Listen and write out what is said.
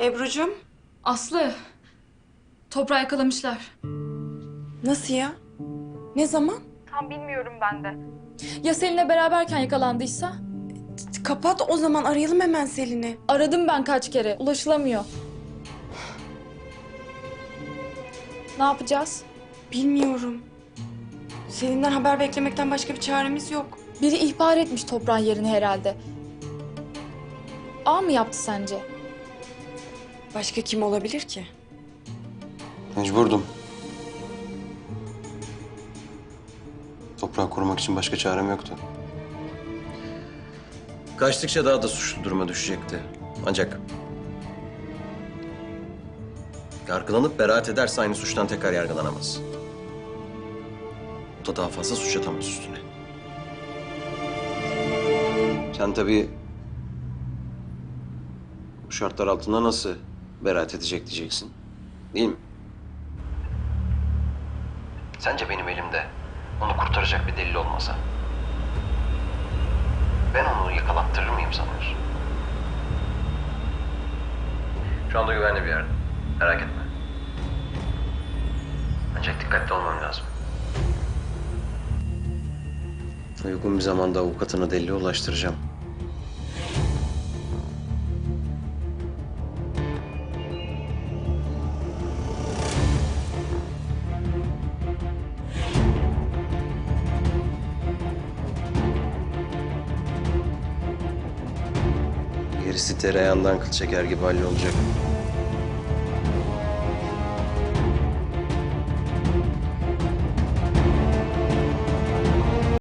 Ebru'cum Aslı, toprağı yakalamışlar. nasıl ya? Ne zaman? Tam bilmiyorum ben de. Ya Selin'le beraberken yakalandıysa? T- Kapat o zaman arayalım hemen Selin'i. Aradım ben kaç kere, ulaşılamıyor. Ne yapacağız? Bilmiyorum. Selin'den haber beklemekten başka bir çaremiz yok. Biri ihbar etmiş toprağın yerini herhalde. A mı yaptı sence? Başka kim olabilir ki? Mecburdum. Toprağı korumak için başka çarem yoktu. Kaçtıkça daha da suçlu duruma düşecekti. Ancak... Yargılanıp beraat ederse aynı suçtan tekrar yargılanamaz. O da daha fazla suç atamaz üstüne. Sen tabii... Bu şartlar altında nasıl beraat edecek diyeceksin. Değil mi? Sence benim elimde onu kurtaracak bir delil olmasa? Ben onu yakalattırır mıyım sanıyorsun? Şu anda güvenli bir yerde. Merak etme. Ancak dikkatli olmam lazım. Uygun bir zamanda avukatına delile ulaştıracağım. Gerisi tereyağından kıl çeker gibi hallolacak.